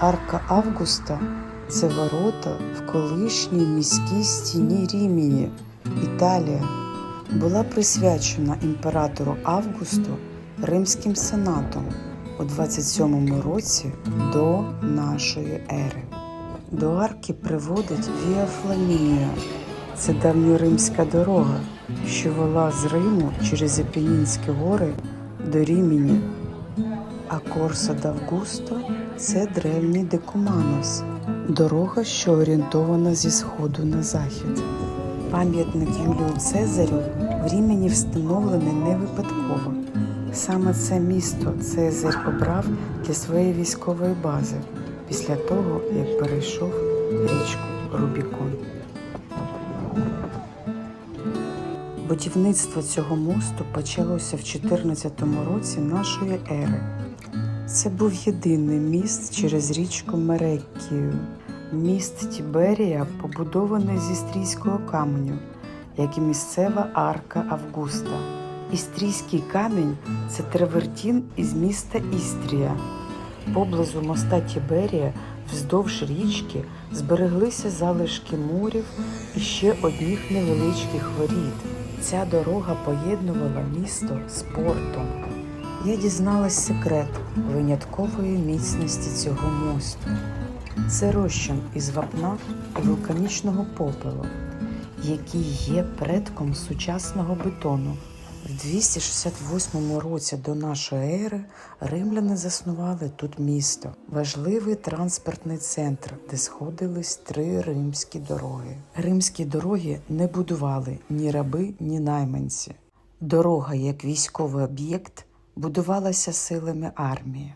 Арка Августа це ворота в колишній міській стіні Рімені, Італія. Була присвячена імператору Августу Римським сенатом у 27 році до нашої ери. До арки приводить Віа Фламінія. Це давньоримська дорога, що вела з Риму через Епенінські гори до Рімені. А Корса d'Августо це древній Декуманос, дорога, що орієнтована зі сходу на захід. Пам'ятник Юлію Цезарю в Рімені встановлений не випадково. Саме це місто Цезарь обрав для своєї військової бази після того, як перейшов річку Рубікон. Будівництво цього мосту почалося в 14 році нашої ери. Це був єдиний міст через річку Мереккію. Міст Тіберія побудований зі стрійського каменю, як і місцева арка Августа. Істрійський камінь це тревертін із міста Істрія. Поблизу моста Тіберія вздовж річки збереглися залишки мурів і ще одних невеличких воріт. Ця дорога поєднувала місто з портом. Я дізналась секрет виняткової міцності цього мосту. Це розчин із вапна і вулканічного попелу, який є предком сучасного бетону. В 268 році до нашої ери римляни заснували тут місто, важливий транспортний центр, де сходились три римські дороги. Римські дороги не будували ні раби, ні найманці. Дорога як військовий об'єкт будувалася силами армії.